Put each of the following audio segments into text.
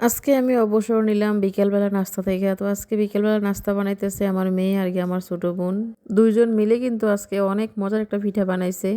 আজকে আমি অবসর নিলাম বিকেলবেলা নাস্তা থেকে। তো আজকে বিকেলবেলা নাস্তা বানাইতেছে আমার মেয়ে আর কি আমার ছোটো বোন। দুইজন মিলে কিন্তু আজকে অনেক মজার একটা পিঠা বানাইছে।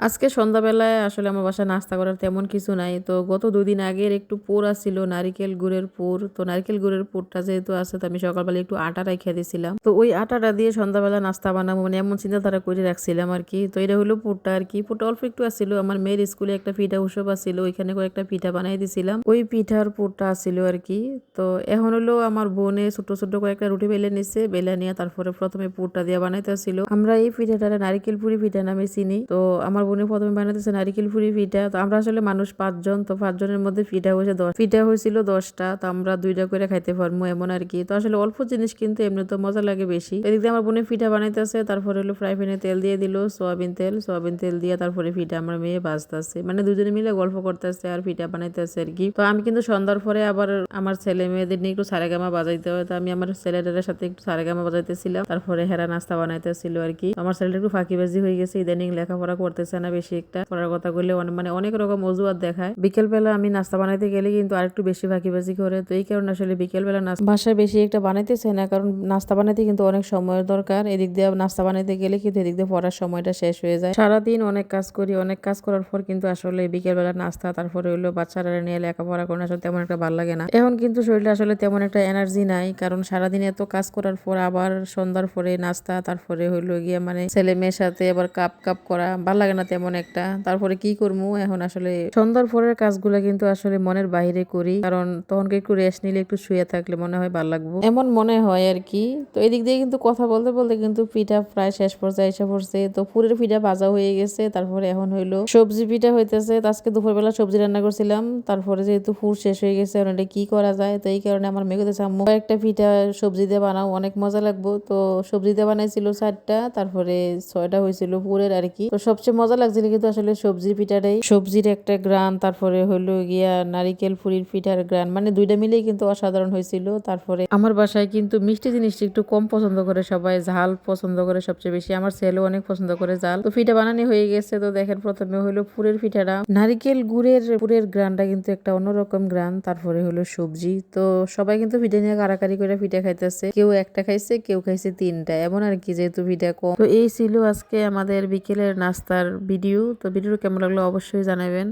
আজকে সন্ধ্যাবেলায় আসলে আমার বাসায় নাস্তা করার তেমন কিছু নাই। তো গত দুদিন আগের একটু পোর আসছিল নারিকেল গুড়ের পোর তো নারিকেল গুড়ের পোরটা যেহেতু আছে, তো আমি সকালবেলা একটু আটা রেখে দিয়েছিলাম। তো ওই আটাটা দিয়ে সন্ধ্যাবেলা নাস্তা বানাবো মানে এমন চিন্তাধারা করে রাখছিলাম আর কি। তো এটা হলো পোরটা আর কি। পোরটা অল্প একটু আসছিল আমার মেয়ের স্কুলে একটা পিঠা উৎসব আসছিল ওইখানে কয়েকটা পিঠা বানাই দিছিলাম। ওই পিঠার পোরটা আসছিল আর কি। তো এখন হলো আমার বোনে ছোট ছোট কয়েকটা রুটি বেলে নিচ্ছে বেলে নিয়ে তারপরে প্রথমে পুরটা দিয়ে বানাইতে ছিল আমরা এই পিঠাটা নারিকেল পুরি পিঠা নামে চিনি। তো আমার বোনে প্রথমে বানাইতেছে নারিকেল পুরি পিঠা তো আমরা আসলে মানুষ পাঁচজন, তো পাঁচজনের মধ্যে পিঠা হয়েছে দশ। পিঠা হয়েছিল দশটা, তো আমরা দুইটা করে খাইতে পারব এমন আর কি। তো আসলে অল্প জিনিস কিন্তু এমনি তো মজা লাগে বেশি। এদিক আমার বোনে পিঠা বানাইতেছে, তারপরে হলো ফ্রাই প্যানে তেল দিয়ে দিল, সোয়াবিন তেল সোয়াবিন তেল দিয়ে তারপরে পিঠা আমার মেয়ে বাজতেছে মানে দুজনে মিলে গল্প করতেছে আর পিঠা বানাইতেছে আর কি। তো আমি কিন্তু সন্ধ্যার পরে আবার আমার ছেলে মেয়েদের নিয়ে একটু সারেগামা বাজাইতে হয়। তো আমি আমার ছেলেদের সাথে একটু সারেগামা বাজাইতেছিলাম। তারপরে হেরা নাস্তা বানাইতেছিল আর কি। আমার ছেলেটা একটু ফাঁকিবাজি হয়ে গেছে, ইদানিং লেখাপড়া করতেছে না বেশি একটা পড়ার কথা বললে মানে অনেক রকম অজুহাত দেখায়। বিকেল বেলা আমি নাস্তা বানাইতে গেলে কিন্তু আরেকটু বেশি ফাঁকিবাজি করে। তো এই কারণে আসলে বিকেল বেলা নাস্তা বাসায় বেশি একটা বানাইতেছে না, কারণ নাস্তা বানাইতে কিন্তু অনেক সময়ের দরকার। এদিক দিয়ে নাস্তা বানাইতে গেলে কিন্তু এদিক দিয়ে পড়ার সময়টা শেষ হয়ে যায়। সারাদিন অনেক কাজ করি, অনেক কাজ করার পর কিন্তু আসলে বিকেল বেলা নাস্তা, তারপরে হইল বাচ্চারা নিয়ে লেখাপড়া করে আসলে তেমন একটা ভালো লাগে না। এখন কিন্তু শরীরে আসলে তেমন একটা এনার্জি নাই, কারণ সারাদিন এত কাজ করার পর আবার সন্ধ্যার পরে নাস্তা, তারপরে হইল গিয়ে মানে ছেলে মেয়ের সাথে আবার কাপ কাপ করা, ভালো লাগে না তেমন একটা। তারপরে কি করব এখন আসলে সন্ধ্যার পরের কাজগুলো কিন্তু আসলে মনের বাইরে করি। কারণ তখন একটু রেস্ট নিলে একটু শুয়ে থাকলে মনে হয় ভালো লাগবো। এমন মনে হয় আর কি। তো এদিক দিয়ে কিন্তু কথা বলতে বলতে কিন্তু পিঠা প্রায় শেষ পর্যায়ে এসে পড়ছে। তো পুরের পিঠা ভাজা হয়ে গেছে। তারপরে এখন হইল সবজি পিঠা হইতেছে। আজকে দুপুরবেলা সবজি রান্না করছিলাম। তারপরে যেহেতু পুর শেষ হয়ে গেছে, এখন এটা কি করা যায়? তো এই কারণে আমার কোথায় আম্মু একটা পিঠা সবজি দিয়ে বানাও, অনেক মজা লাগবো। তো সবজি দিয়ে বানাইছিল চারটা। তারপরে ছয়টা হয়েছিল পুরের আর কি। তো সবচেয়ে মজা লাগছিল কিন্তু আসলে সবজির পিঠাটাই। সবজির একটা গ্রান, তারপরে হইল গিয়া নারিকেল ফুরির পিঠার গ্রান মানে দুইটা মিলেই কিন্তু অসাধারণ হয়েছিল। তারপরে আমার বাসায় কিন্তু মিষ্টি জিনিসটা একটু কম পছন্দ করে সবাই, ঝাল পছন্দ করে সবচেয়ে বেশি। আমার ছেলেও অনেক পছন্দ করে ঝাল। তো পিঠা বানানি হয়ে গেছে, তো দেখেন প্রথমে হলো পুরের পিঠাটা। নারিকেল গুড়ের পুরের গ্রানটা কিন্তু একটা অন্যরকম গ্রান, তারপরে হলো সবজি। তো সবাই কিন্তু পিঠা নিয়ে কারাকারি করে পিঠা খাইতেছে। কেউ একটা খাইছে, কেউ খাইছে তিনটা। এমন আর কি যেহেতু পিঠা কম। তো এই ছিল আজকে আমাদের বিকেলের নাস্তার ভিডিও তো ভিডিও কেমন লাগল অবশ্যই জানাবেন।